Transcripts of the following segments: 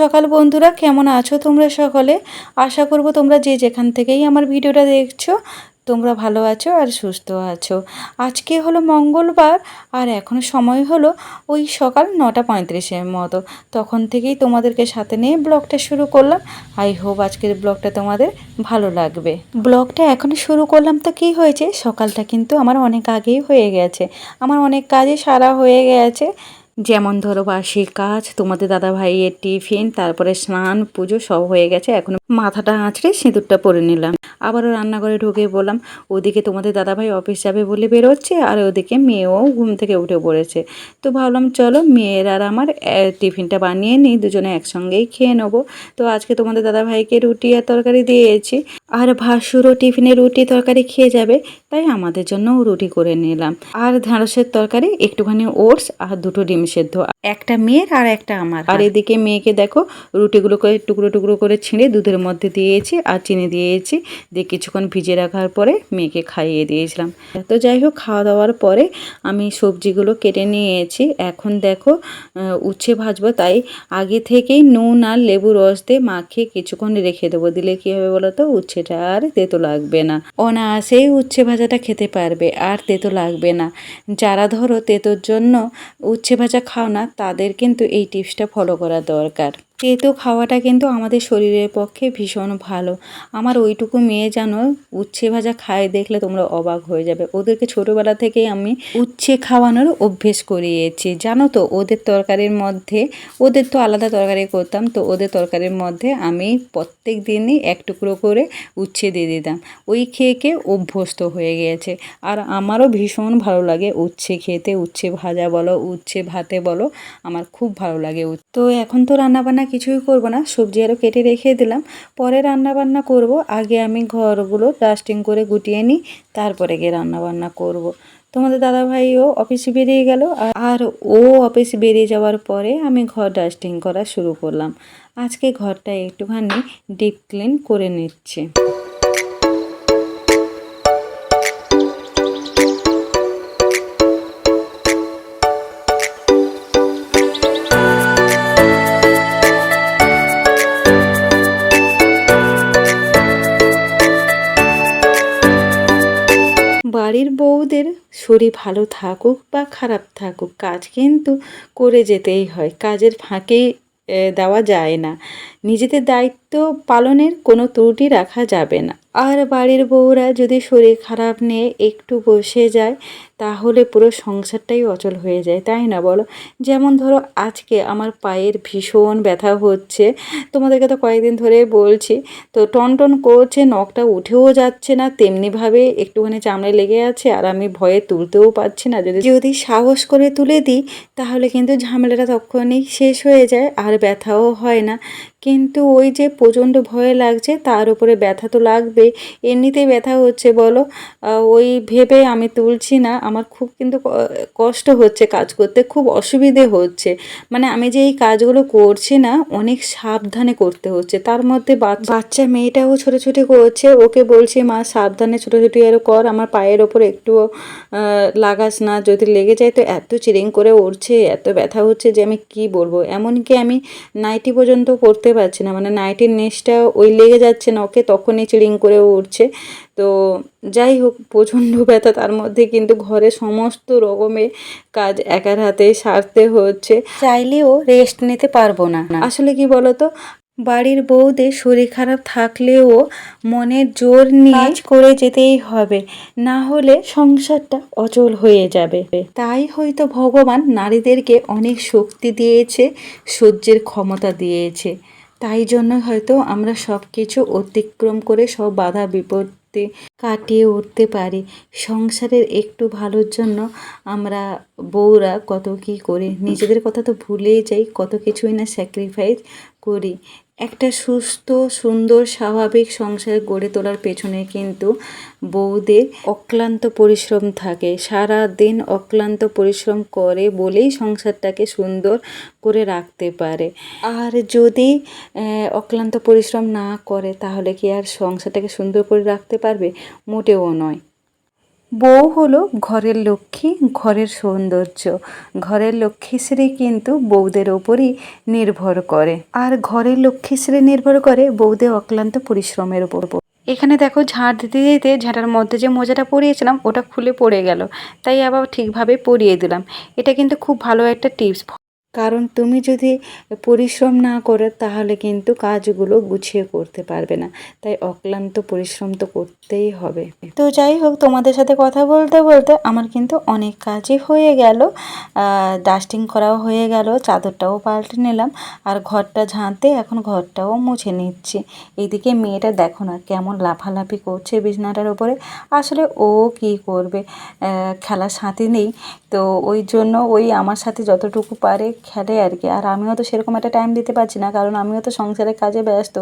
সকাল বন্ধুরা, কেমন আছো তোমরা সকলে? আশা করব তোমরা যে যেখান থেকেই আমার ভিডিওটা দেখছ, তোমরা ভালো আছো আর সুস্থ আছো। আজকে হলো মঙ্গলবার আর এখন সময় হলো ওই সকাল নটা পঁয়ত্রিশের মতো। তখন থেকেই তোমাদেরকে সাথে নিয়ে ব্লগটা শুরু করলাম। আই হোপ আজকের ব্লগটা তোমাদের ভালো লাগবে। ব্লগটা এখন শুরু করলাম তো কী হয়েছে? সকালটা কিন্তু আমার অনেক আগেই হয়ে গেছে। আমার অনেক কাজই সারা হয়ে গেছে। যেমন ধরো বাসি কাজ, তোমাদের দাদা ভাইয়ের টিফিন, তারপরে স্নান, পুজো সব হয়ে গেছে, এখন মাথাটা আঁচড়ে সিঁদুরটা পরে নিলাম। আবারও রান্নাঘরে ঢুকে বললাম, ওদিকে তোমাদের দাদা ভাই অফিস যাবে বলে বেরোচ্ছে, আর ওদিকে মেয়েও ঘুম থেকে উঠে পড়েছে। তো ভাবলাম চলো মেয়ের আর আমার টিফিনটা বানিয়ে নিই, দুজনে একসঙ্গেই খেয়ে নেব। তো আজকে তোমাদের দাদা ভাইকে রুটি আর তরকারি দিয়েছি। আর ভাসুরও টিফিনে রুটি তরকারি খেয়ে যাবে, তাই আমাদের জন্যও রুটি করে নিলাম। আর ঢ্যাঁড়সের তরকারি, একটুখানি ওটস আর দুটো ডিম সেদ্ধ একটা মেয়ের আর একটা আমার আর এদিকে মেয়েকে দেখো রুটিগুলোকে টুকরো টুকরো করে ছিঁড়ে দুধের মধ্যে দিয়েছি আর চিনি দিয়েছি। দিয়ে কিছুক্ষণ ভিজে রাখার পরে মেয়েকে খাইয়ে দিয়েছিলাম। তো যাই হোক খাওয়া দাওয়ার পরে আমি সবজিগুলো কেটে নিয়েছি। এখন দেখো উচ্ছে ভাজবো তাই আগে থেকেই নুন আর লেবু রস দিয়ে মাখিয়ে কিছুক্ষণ রেখে দেবো। দিলে কী হবে বলো তো? উচ্ছেটা আর তেতো লাগবে না। অনায়াসেই উচ্ছে ভাজাটা খেতে পারবে আর তেতো লাগবে না। যারা ধরো তেতোর জন্য উচ্ছে ভাজা খাও না তাদের কিন্তু এই টিপসটা ফলো করা দরকার। তেতো খাওয়াটা কিন্তু আমাদের শরীরের পক্ষে ভীষণ ভালো। আমার ওইটুকু মেয়ে যেন উচ্ছে ভাজা খায় দেখলে তোমরা অবাক হয়ে যাবে। ওদেরকে ছোটোবেলা থেকেই আমি উচ্ছে খাওয়ানোর অভ্যেস করিয়েছি। জানো তো, ওদের তরকারির মধ্যে, ওদের তো আলাদা তরকারি করতাম, তো ওদের তরকারির মধ্যে আমি প্রত্যেক দিনই এক টুকরো করে উচ্ছে দিয়ে দিতাম। ওই খেয়ে খেয়ে অভ্যস্ত হয়ে গিয়েছে। আর আমারও ভীষণ ভালো লাগে উচ্ছে খেতে। উচ্ছে ভাজা বলো, উচ্ছে ভাতে বলো, আমার খুব ভালো লাগে তো এখন তো রান্নাবান্না কিছুই করব না। সবজি আরও কেটে রেখে দিলাম। পরে রান্না বান্না করব। আগে আমি ঘরগুলো ডাস্টিং করে গুটিয়ে নিই, তারপরে গিয়ে রান্না বান্না করব। তোমাদের দাদা ভাইও অফিসে বেরিয়ে গেল। আর ও অফিসে বেরিয়ে যাওয়ার পরে আমি ঘর ডাস্টিং করা শুরু করলাম। আজকে ঘরটা একটুখানি ডিপ ক্লিন করে নিচ্ছে। শরীর ভালো থাকুক বা খারাপ থাকুক, কাজ কিন্তু করে যেতেই হয়। কাজের ফাঁকে দেওয়া যায় না। নিজেদের দায়িত্ব পালনের কোনো ত্রুটি রাখা যাবে না। আর বাড়ির বউরা যদি শরীর খারাপ নিয়ে একটু বসে যায়, তাহলে পুরো সংসারটাই অচল হয়ে যায়, তাই না বলো? যেমন ধরো, আজকে আমার পায়ের ভীষণ ব্যথা হচ্ছে। তোমাদেরকে তো কয়েকদিন ধরে বলছি, তো টন টন করছে, নখটা উঠেও যাচ্ছে না, তেমনিভাবে একটুখানি চামড়ায় লেগে আছে, আর আমি ভয়ে তুলতেও পারছি না। যদি যদি সাহস করে তুলে দিই, তাহলে কিন্তু ঝামেলাটা তখনই শেষ হয়ে যায়, আর ব্যথাও হয় না। কিন্তু ওই যে প্রচণ্ড ভয় লাগছে, তার উপরে ব্যথা তো লাগবে এমনিতেই ব্যথা হচ্ছে, বলো। ওই ভেবে আমি তুলছি না। আমার খুব কিন্তু কষ্ট হচ্ছে কাজ করতে, খুব অসুবিধে হচ্ছে। মানে আমি যে এই কাজগুলো করছি না, অনেক সাবধানে করতে হচ্ছে। তার মধ্যে বাচ- বাচ্চা মেয়েটাও ছোটোছুটি করছে। ওকে বলছি, মা, সাবধানে ছোটোছুটি আরও কর। আমার পায়ের ওপর একটুও লাগাস না। যদি লেগে যায় তো এত চিরিং করে উঠছে এত ব্যথা হচ্ছে যে আমি কি বলব? এমনকি আমি নাইটি পর্যন্ত পরতে পারছি না। মানে নাইটির নেশটা ওই লেগে যাচ্ছে না ওকে তখনই চিড়িং করে উঠছে। তো যাই হোক প্রচণ্ড ব্যথা। তার মধ্যে কিন্তু ঘরে সমস্ত রকমের কাজ একার হাতে সারতে হচ্ছে। চাইলেও রেস্ট নিতে পারব না। আসলে কি বলতো বাড়ির বউদের শরীর খারাপ থাকলেও মনের জোর নিয়ে কাজ করে যেতেই হবে না হলে সংসারটা অচল হয়ে যাবে। তাই হয়তো ভগবান নারীদেরকে অনেক শক্তি দিয়েছে সহ্যের ক্ষমতা দিয়েছে। তাই জন্য হয়তো আমরা সব কিছু অতিক্রম করে সব বাধা বিপত্তি কাটিয়ে উঠতে পারি। সংসারের একটু ভালোর জন্য আমরা বউরা কত কী করি? নিজেদের কথা তো ভুলেই যাই, কত কিছুই না স্যাক্রিফাইস করি। একটা সুস্থ, সুন্দর, স্বাভাবিক সংসার গড়ে তোলার পেছনে কিন্তু বউদের অক্লান্ত পরিশ্রম থাকে। সারা দিন অক্লান্ত পরিশ্রম করে বলেই সংসারটাকে সুন্দর করে রাখতে পারে। আর যদি অক্লান্ত পরিশ্রম না করে, তাহলে কি আর সংসারটাকে সুন্দর করে রাখতে পারবে? মোটেও নয়। বউ হলো ঘরের লক্ষ্মী, ঘরের সৌন্দর্য। ঘরের লক্ষ্মীশ্রী কিন্তু বউদের ওপরই নির্ভর করে। আর ঘরের লক্ষ্মীশ্রী নির্ভর করে বউদের অক্লান্ত পরিশ্রমের ওপর। এখানে দেখো ঝাঁট দিতে দিতে ঝাঁটার মধ্যে যে মোজাটা পরিয়েছিলাম, ওটা খুলে পড়ে গেল। তাই আবার ঠিকভাবে পরিয়ে দিলাম। এটা কিন্তু খুব ভালো একটা টিপস। কারণ তুমি যদি পরিশ্রম না করো, তাহলে কিন্তু কাজগুলো গুছিয়ে করতে পারবে না। তাই অক্লান্ত পরিশ্রম তো করতেই হবে। তো যাই হোক, তোমাদের সাথে কথা বলতে বলতে আমার কিন্তু অনেক কাজই হয়ে গেল। ডাস্টিং করাও হয়ে গেল, চাদরটাও পাল্টে নিলাম, আর ঘরটা ঝাঁতে এখন ঘরটাও মুছে নিচ্ছি। এদিকে মেয়েটা দেখো না কেমন লাফালাফি করছে বিছনাটার উপরে। আসলে ও কি করবে? খেলার সাথে নেই। তো ওই জন্য ওই আমার সাথে যতটুকু পারে খেলে আর কি। আর আমিও তো সেরকম একটা টাইম দিতে পারছি না, কারণ আমিও তো সংসারের কাজে ব্যস্ত।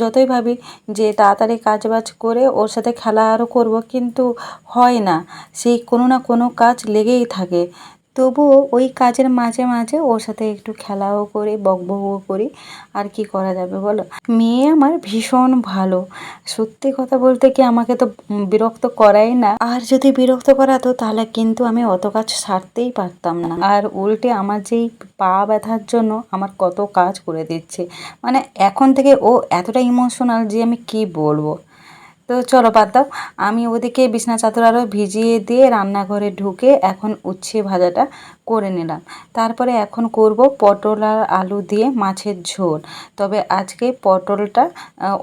যতই ভাবি যে তাড়াতাড়ি কাজ বাজ করে ওর সাথে খেলা আরও করব, কিন্তু হয় না। সেই কোনো না কোনো কাজ লেগেই থাকে। তবুও ওই কাজের মাঝে মাঝে ওর সাথে একটু খেলাও করি, বকবকও করি। আর কি করা যাবে বলো? মেয়ে আমার ভীষণ ভালো। সত্যি কথা বলতে কি আমাকে তো বিরক্ত করাই না। আর যদি বিরক্ত করাতো তাহলে কিন্তু আমি অত কাজ সারতেই পারতাম না। আর উল্টে আমার যেই পা ব্যথার জন্য আমার কত কাজ করে দিচ্ছে। মানে এখন থেকে ও এতটা ইমোশনাল যে আমি কি বলব? তো চলো বাদ দাও। আমি ওদিকে বিছনা চাদর আরও ভিজিয়ে দিয়ে রান্নাঘরে ঢুকে এখন উচ্ছে ভাজাটা করে নিলাম। তারপরে এখন করব পটল আর আলু দিয়ে মাছের ঝোল। তবে আজকে পটলটা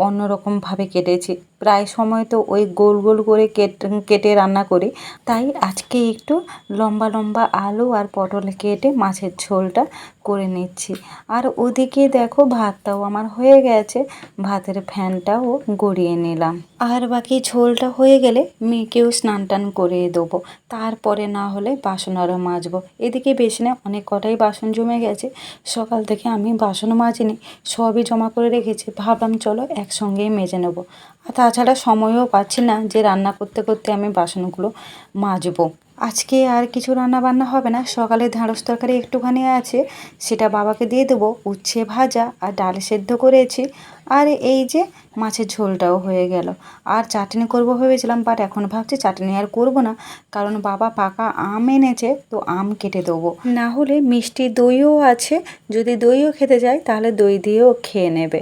অন্যরকমভাবে কেটেছি। প্রায় সময় তো ওই গোল গোল করে কেটে কেটে রান্না করি। তাই আজকে একটু লম্বা লম্বা আলু আর পটল কেটে মাছের ঝোলটা করে নিচ্ছি। আর ওদিকে দেখো ভাতটাও আমার হয়ে গেছে। ভাতের ফ্যানটাও গড়িয়ে নিলাম। আর বাকি ঝোলটা হয়ে গেলে মেয়েকেও স্নান টান করিয়ে দেবো। তারপরে না হলে বাসন আরও মাজবো। এদিকে বেসিনে অনেক কটাই বাসন জমে গেছে। সকাল থেকে আমি বাসন মাজিনি, সবই জমা করে রেখেছি। ভাবলাম চলো একসঙ্গেই মেজে নেব। তাছাড়া সময়ও পাচ্ছি না যে রান্না করতে করতে আমি বাসনগুলো মাজবো। আজকে আর কিছু রান্না বান্না হবে না। সকালে ঢ্যাঁড়স তরকারি একটুখানি আছে, সেটা বাবাকে দিয়ে দেবো। উচ্ছে ভাজা আর ডাল সেদ্ধ করেছি। আর এই যে মাছের ঝোলটাও হয়ে গেল। আর চাটনি করব ভেবেছিলাম বাট এখন ভাবছি চাটনি আর করব না। কারণ বাবা পাকা আম এনেছে, তো আম কেটে দেবো। না হলে মিষ্টি দইও আছে, যদি দইও খেতে যায়, তাহলে দই দিয়েও খেয়ে নেবে।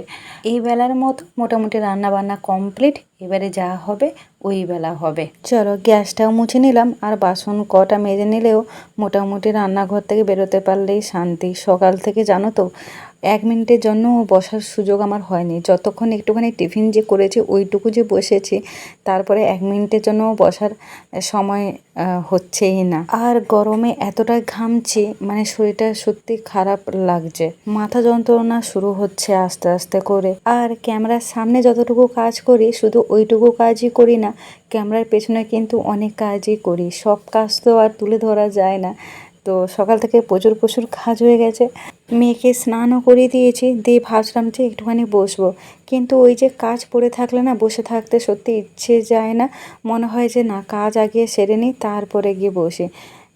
এই বেলার মতো মোটামুটি রান্না বান্না কমপ্লিট এবারে যা হবে, ওই বেলা হবে। চলো, গ্যাসটাও মুছে নিলাম, আর বাসন কটা মেজে নিলেও মোটামুটি রান্নাঘর থেকে বেরোতে পারলেই শান্তি। সকাল থেকে জানো তো এক মিনিটের জন্য বসার সুযোগ আমার হয়নি। যতক্ষণ একটুখানি টিফিন যে করেছি, ওইটুকু যে বসেছি, তারপরে এক মিনিটের জন্য বসার সময় হচ্ছেই না। আর গরমে এতটাই ঘামছি মানে শরীরটা সত্যি খারাপ লাগছে। মাথা যন্ত্রণা শুরু হচ্ছে আস্তে আস্তে করে। আর ক্যামেরার সামনে যতটুকু কাজ করি, শুধু ওইটুকু কাজই করি না, ক্যামেরার পেছনে কিন্তু অনেক কাজই করি। সব কাজ তো আর তুলে ধরা যায় না। তো সকাল থেকে প্রচুর প্রচুর কাজ হয়ে গেছে। মেয়েকে স্নানও করিয়ে দিয়েছি, দিয়ে ভাবছিলাম যে একটুখানি বসবো। কিন্তু ওই যে কাজ পড়ে থাকলে না, বসে থাকতে সত্যি ইচ্ছে যায় না। মনে হয় যে না, কাজ আগে সেরে নিই, তারপরে গিয়ে বসে।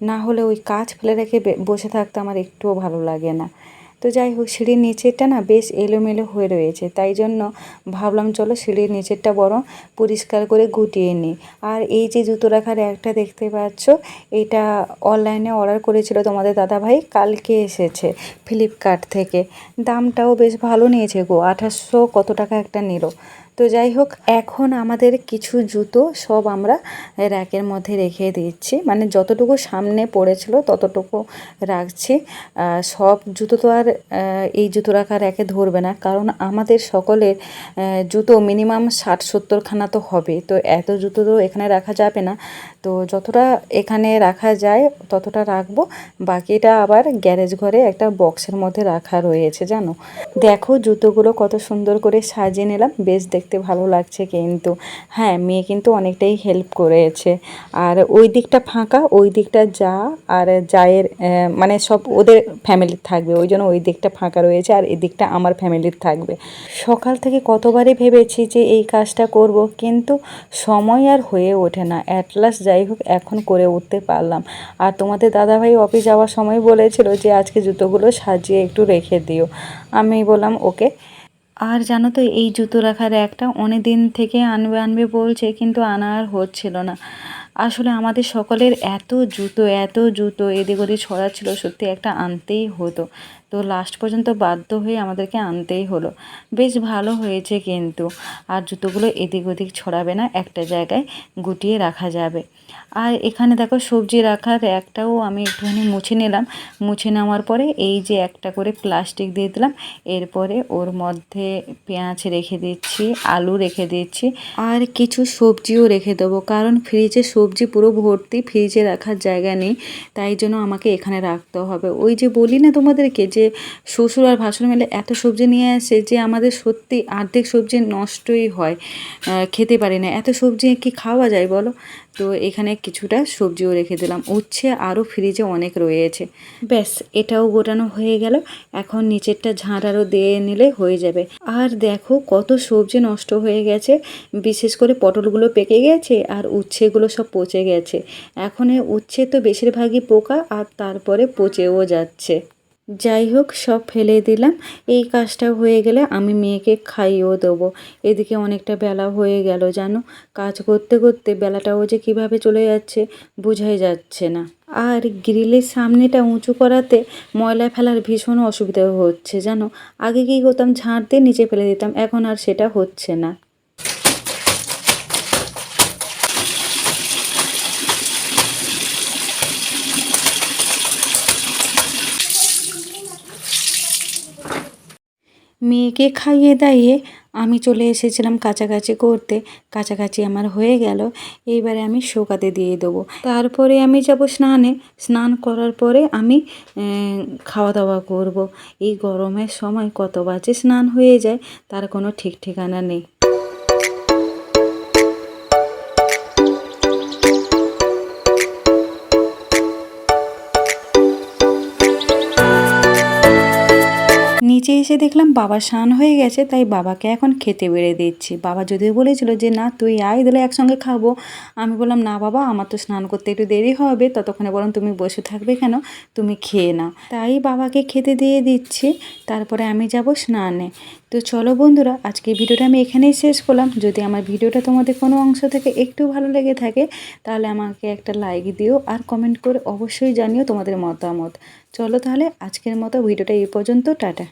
না হলে ওই কাজ ফেলে রেখে বসে থাকতে আমার একটুও ভালো লাগে না। তো যাই হোক, সিঁড়ির নিচেরটা না বেশ এলোমেলো হয়ে রয়েছে। তাই জন্য ভাবলাম, চলো সিঁড়ির নিচেরটা বরং পরিষ্কার করে গুটিয়ে নিই। আর এই যে জুতো রাখার একটা দেখতে পাচ্ছ, এটা অনলাইনে অর্ডার করেছিল তোমাদের দাদাভাই, কালকে এসেছে ফ্লিপকার্ট থেকে। দামটাও বেশ ভালো নিয়েছে গো আঠাশশো কত টাকা একটা নিল। তো যাই হোক, এখন আমাদের কিছু জুতো সব আমরা র্যাকের মধ্যে রেখে দিচ্ছি। মানে যতটুকু সামনে পড়েছিল ততটুকু রাখছি। সব জুতো তো আর এই জুতো রাখা র্যাকে ধরবে না। কারণ আমাদের সকলের জুতো মিনিমাম ষাট সত্তরখানা তো হবে। তো এত জুতো তো এখানে রাখা যাবে না। তো যতটা এখানে রাখা যায় ততটা রাখব। বাকিটা আবার গ্যারেজ ঘরে একটা বক্সের মধ্যে রাখা রয়েছে, জানো? দেখো জুতোগুলো কত সুন্দর করে সাজিয়ে নিলাম। বেশ দেখতে ভালো লাগছে কিন্তু। হ্যাঁ মেয়ে কিন্তু অনেকটাই হেল্প করেছে। আর ওই দিকটা ফাঁকা, ওই দিকটা যা, আর জায়ের মানে সব ওদের ফ্যামিলির থাকবে। ওই জন্য ওই দিকটা ফাঁকা রয়েছে আর এই দিকটা আমার ফ্যামিলির থাকবে। সকাল থেকে কতবারই ভেবেছি যে এই কাজটা করব, কিন্তু সময় আর হয়ে ওঠে না। অ্যাটলাস যাই হোক, এখন করে উঠতে পারলাম। আর তোমাদের দাদাভাই অফিস যাওয়ার সময় বলেছিল যে, আজকে জুতোগুলো সাজিয়ে একটু রেখে দিও। আমি বললাম, ওকে। আর জানো তো, এই জুতো রাখার একটা অনেক দিন থেকে আনবে আনবে বলছে, কিন্তু আনা আর হচ্ছিল না। আসলে আমাদের সকলের এত জুতো এত জুতো এদিক ওদিক ছড়াচ্ছিল, সত্যি একটা আনতেই হতো। তো লাস্ট পর্যন্ত বাধ্য হয়ে আমাদেরকে আনতেই হলো। বেশ ভালো হয়েছে কিন্তু। আর জুতোগুলো এদিক ওদিক ছড়াবে না, একটা জায়গায় গুটিয়ে রাখা যাবে। আর এখানে দেখো সবজি রাখার একটাও আমি একটুখানি মুছে নিলাম। মুছে নেওয়ার পরে এই যে একটা করে প্লাস্টিক দিয়ে দিলাম। এরপরে ওর মধ্যে পেঁয়াজ রেখে দিচ্ছি, আলু রেখে দিচ্ছি, আর কিছু সবজিও রেখে দেবো। কারণ ফ্রিজে সবজি পুরো ভর্তি ফ্রিজে রাখার জায়গা নেই। তাই জন্য আমাকে এখানে রাখতে হবে। ওই যে বলি না তোমাদেরকে যে শ্বশুর আর ভাসুর মিলে এত সবজি নিয়ে আসে যে আমাদের সত্যি অর্ধেক সবজি নষ্টই হয় খেতে পারি না। এত সবজি কি খাওয়া যায় বলো? তো এখানে কিছুটা সবজিও রেখে দিলাম। উচ্ছে আরও ফ্রিজে অনেক রয়েছে। ব্যাস, এটাও গোটানো হয়ে গেল। এখন নিচেরটা ঝাঁট আরও দিয়ে নিলে হয়ে যাবে। আর দেখো কত সবজি নষ্ট হয়ে গেছে। বিশেষ করে পটলগুলো পেকে গেছে আর উচ্ছেগুলো সব পচে গেছে। এখন উচ্ছে তো বেশিরভাগই পোকা আর তারপরে পচেও যাচ্ছে। যাই হোক, সব ফেলে দিলাম। এই কাজটা হয়ে গেলে আমি মেয়েকে খাইয়েও দেবো। এদিকে অনেকটা বেলা হয়ে গেল, জানো? কাজ করতে করতে বেলাটাও যে কীভাবে চলে যাচ্ছে বোঝাই যাচ্ছে না। আর গ্রিলের সামনেটা উঁচু করাতে ময়লা ফেলার ভীষণ অসুবিধা হচ্ছে, জানো? আগে কী করতাম, ঝাঁট দিয়ে নিচে ফেলে দিতাম, এখন আর সেটা হচ্ছে না। মেয়েকে খাইয়ে দাইয়ে আমি চলে এসেছিলাম কাছাকাছি করতে। কাছাকাছি আমার হয়ে গেল। এইবারে আমি শোকাতে দিয়ে দেবো। তারপরে আমি যাব স্নানে। স্নান করার পরে আমি খাওয়া দাওয়া করব। এই গরমের সময় কত বাজে স্নান হয়ে যায়, তার কোনো ঠিক ঠিকানা নেই। নিচে এসে দেখলাম বাবা স্নান হয়ে গেছে, তাই বাবাকে এখন খেতে বেড়ে দিচ্ছি। বাবা যদিও বলেছিল যে, না, তুই আয় দিলে একসঙ্গে খাব। আমি বললাম, না বাবা, আমার তো স্নান করতে একটু দেরি হবে, ততক্ষণে বরং তুমি বসে থাকবে কেন? তুমি খেয়ে নাও। তাই বাবাকে খেতে দিয়ে দিচ্ছি, তারপরে আমি যাব স্নানে। তো চলো বন্ধুরা আজকে ভিডিওটা আমি এখানেই শেষ করলাম। যদি আমার ভিডিওটা তোমাদের কোনো অংশ থেকে একটু ভালো লেগে থাকে, তাহলে আমাকে একটা লাইক দিও আর কমেন্ট করে অবশ্যই জানিও তোমাদের মতামত। চলো তাহলে, আজকের মতো ভিডিওটা এই পর্যন্ত, টাটা।